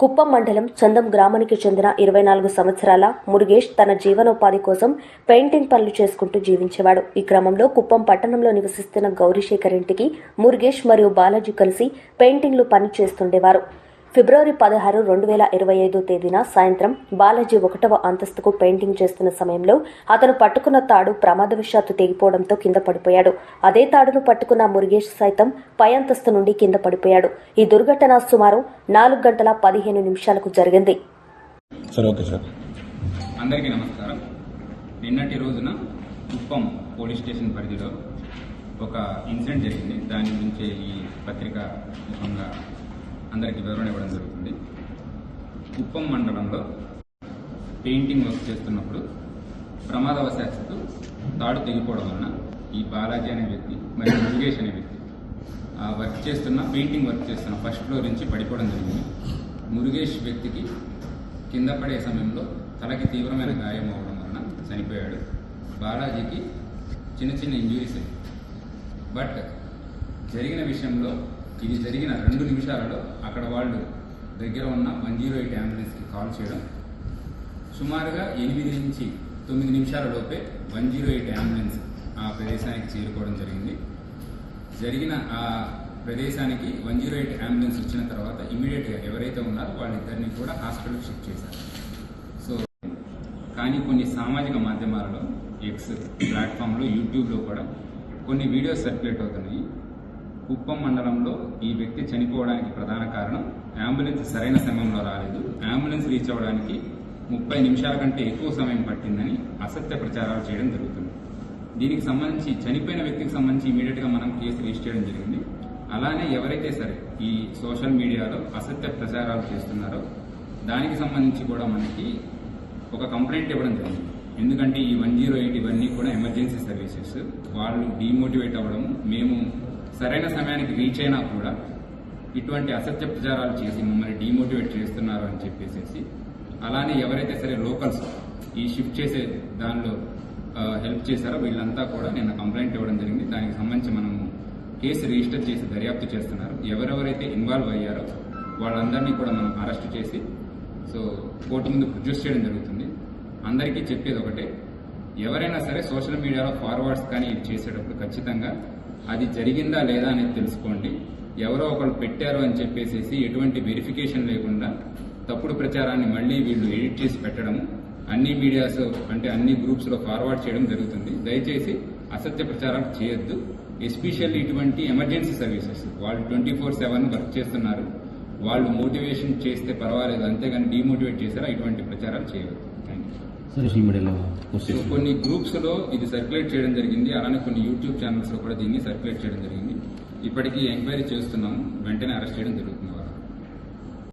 కుప్పం మండలం చందం గ్రామానికి చెందిన ఇరవై నాలుగు సంవత్సరాల మురుగేష్ తన జీవనోపాధి కోసం పెయింటింగ్ పనులు చేసుకుంటూ జీవించేవాడు. ఈ క్రమంలో కుప్పం పట్టణంలో నివసిస్తున్న గౌరీశేఖర్ ఇంటికి మురుగేష్ మరియు బాలాజీ కలిసి పెయింటింగ్లు పని చేస్తుండేవారు ఫిబ్రవరి పదహారు రెండు వేల ఇరవై ఐదో తేదీన సాయంత్రం బాలాజీ ఒకటవ అంతస్తుకు పెయింటింగ్ చేస్తున్న సమయంలో అతను పట్టుకున్న తాడు ప్రమాదవశాత్తు తెగిపోవడంతో కింద పడిపోయాడు. అదే తాడును పట్టుకున్న మురుగేష్ సైతం పై అంతస్తు నుండి కింద పడిపోయాడు. ఈ దుర్ఘటన సుమారు నాలుగు గంటల పదిహేను నిమిషాలకు జరిగింది. సరే ఓకే సార్. అందరికీ నమస్కారం. నిన్నటి రోజున కుప్పం పోలీస్ స్టేషన్ పరిధిలో ఒక ఇన్సిడెంట్ జరిగింది. దాని గురించి ఈ పత్రిక ముఖంగా అందరికీ వివరణ ఇవ్వడం జరుగుతుంది. కుప్పం మండలంలో పెయింటింగ్ వర్క్ చేస్తున్నప్పుడు ప్రమాదవశాత్తు తాడు తెగిపోవడం వలన ఈ బాలాజీ అనే వ్యక్తి మరియు మురుగేష్ అనే వ్యక్తి ఆ వర్క్ చేస్తున్న పెయింటింగ్ వర్క్ చేస్తున్న ఫస్ట్ ఫ్లోర్ నుంచి పడిపోవడం జరిగింది. మురుగేష్ వ్యక్తికి కింద పడే సమయంలో తలకి తీవ్రమైన గాయం అవడం వలన చనిపోయాడు. బాలాజీకి చిన్న చిన్న ఇంజురీస్ బట్ జరిగిన విషయంలో ఇది జరిగిన రెండు నిమిషాలలో అక్కడ వాళ్ళు దగ్గర ఉన్న వన్ జీరో ఎయిట్ అంబులెన్స్కి కాల్ చేయడం. సుమారుగా ఎనిమిది నుంచి తొమ్మిది నిమిషాల లోపే వన్ జీరో ఎయిట్ అంబులెన్స్ ఆ ప్రదేశానికి చేరుకోవడం జరిగింది. జరిగిన ఆ ప్రదేశానికి వన్ జీరో ఎయిట్ అంబులెన్స్ వచ్చిన తర్వాత ఇమీడియట్గా ఎవరైతే ఉన్నారో వాళ్ళిద్దరిని కూడా హాస్పిటల్కి షిఫ్ట్ చేశారు. సో కానీ కొన్ని సామాజిక మాధ్యమాలలో ఎక్స్ ప్లాట్ఫామ్లో యూట్యూబ్లో కూడా కొన్ని వీడియోస్ సర్క్యులేట్ అవుతున్నాయి. కుప్పం మండలంలో ఈ వ్యక్తి చనిపోవడానికి ప్రధాన కారణం అంబులెన్స్ సరైన సమయంలో రాలేదు. అంబులెన్స్ రీచ్ అవ్వడానికి ముప్పై నిమిషాల కంటే ఎక్కువ సమయం పట్టిందని అసత్య ప్రచారాలు చేయడం జరుగుతుంది. దీనికి సంబంధించి చనిపోయిన వ్యక్తికి సంబంధించి ఇమీడియట్గా మనం కేసు రిజిస్టర్ చేయడం జరిగింది. అలానే ఎవరైతే సరే ఈ సోషల్ మీడియాలో అసత్య ప్రచారాలు చేస్తున్నారో దానికి సంబంధించి కూడా మనకి ఒక కంప్లైంట్ ఇవ్వడం జరిగింది. ఎందుకంటే ఈ వన్ జీరో ఎయిట్ ఇవన్నీ కూడా ఎమర్జెన్సీ సర్వీసెస్. వాళ్ళు డీమోటివేట్ అవ్వడం మేము సరైన సమయానికి రీచ్ అయినా కూడా ఇటువంటి అసత్య ప్రచారాలు చేసి మమ్మల్ని డీమోటివేట్ చేస్తున్నారు అని చెప్పేసి అలానే ఎవరైతే సరే లోకల్స్ ఈ షిఫ్ట్ చేసే దానిలో హెల్ప్ చేశారో వీళ్ళంతా కూడా నిన్న కంప్లైంట్ ఇవ్వడం జరిగింది. దానికి సంబంధించి మనము కేసు రిజిస్టర్ చేసి దర్యాప్తు చేస్తున్నారు. ఎవరెవరైతే ఇన్వాల్వ్ అయ్యారో వాళ్ళందరినీ కూడా మనం అరెస్ట్ చేసి సో కోర్టు ముందు ప్రొడ్యూస్ చేయడం జరుగుతుంది. అందరికీ చెప్పేది ఒకటే ఎవరైనా సరే సోషల్ మీడియాలో ఫార్వర్డ్స్ కానీ చేసేటప్పుడు ఖచ్చితంగా అది జరిగిందా లేదా అనేది తెలుసుకోండి. ఎవరో ఒకరు పెట్టారు అని చెప్పేసి ఎటువంటి వెరిఫికేషన్ లేకుండా తప్పుడు ప్రచారాన్ని మళ్ళీ వీళ్ళు ఎడిట్ చేసి పెట్టడము అన్ని మీడియాస్ అంటే అన్ని గ్రూప్స్లో ఫార్వర్డ్ చేయడం జరుగుతుంది. దయచేసి అసత్య ప్రచారాలు చేయొద్దు. ఎస్పెషల్లీ ఇటువంటి ఎమర్జెన్సీ సర్వీసెస్ వాళ్ళు ట్వంటీ ఫోర్ సెవెన్ వర్క్ చేస్తున్నారు. వాళ్ళు మోటివేషన్ చేస్తే పర్వాలేదు అంతేగాని డిమోటివేట్ చేశారా ఇటువంటి ప్రచారాలు చేయవద్దు. సోషల్ మీడియాలో చేసి కొన్ని గ్రూప్స్లో ఇది సర్క్యులేట్ చేయడం జరిగింది అలానే కొన్ని యూట్యూబ్ ఛానల్స్లో కూడా దీన్ని సర్క్యులేట్ చేయడం జరిగింది. ఇప్పటికీ ఎంక్వైరీ చేస్తున్నాము వెంటనే అరెస్ట్ చేయడం జరుగుతుంది.